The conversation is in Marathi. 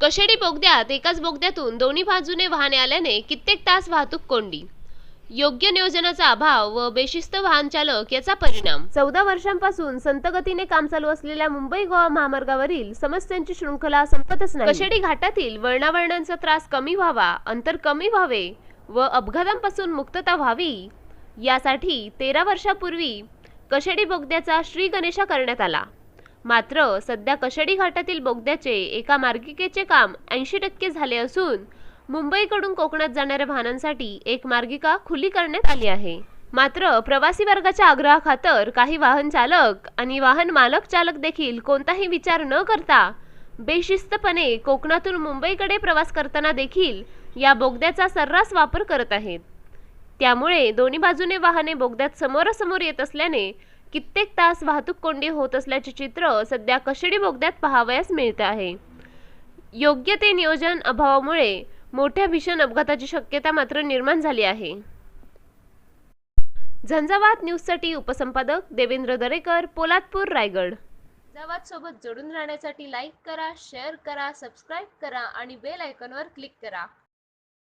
कशेडी बोगद्यात एकाच बोगद्यातून दोन्ही बाजूने वाहने आल्याने कित्येक तास वाहतूक कोंडी. योग्य नियोजनाचा अभाव व बेशिस्त वाहन चालक याचा परिणाम. चौदा वर्षांपासून संत गतीने काम चालू असलेल्या मुंबई गोवा महामार्गावरील समस्यांची शृंखला संपतच नाही. कशेडी घाटातील वळणावळणांचा त्रास कमी व्हावा अंतर कमी व्हावे व अपघातांपासून मुक्तता व्हावी यासाठी तेरा वर्षापूर्वी कशेडी बोगद्याचा श्री गणेशा करण्यात आला. मात्र सध्या कशेडी घाटातील बोगद्याचे एका मार्गिकेचे काम ऐंशी टक्के झाले असून मुंबईकडून कोकणात जाणाऱ्या वाहनांसाठी एक मार्गिका खुली करण्यात आली आहे. मात्र प्रवासी वर्गाच्या आग्रहाखातर काही वाहन चालक आणि वाहन मालक चालक देखील कोणताही विचार न करता बेशिस्तपणे कोकणातून मुंबईकडे प्रवास करताना देखील या बोगद्याचा सर्रास वापर करत आहेत. त्यामुळे दोन्ही बाजूने वाहने बोगद्यात समोरासमोर येत असल्याने कित्येक तास वाहतूक कोंडी होत असल्याचे चित्र सध्या कशेडी बोगद्यात पाहावयास मिळते आहे. योग्य ते नियोजन अभावामुळे मोठ्या भीषण अपघाताची शक्यता मात्र निर्माण झाली आहे. झंझावात न्यूजसाठी उपसंपादक देवेंद्र दरेकर पोलादपूर रायगड. झंझावात सोबत जोडून राहण्यासाठी लाईक करा शेअर करा सबस्क्राईब करा आणि बेल आयकॉनवर क्लिक करा.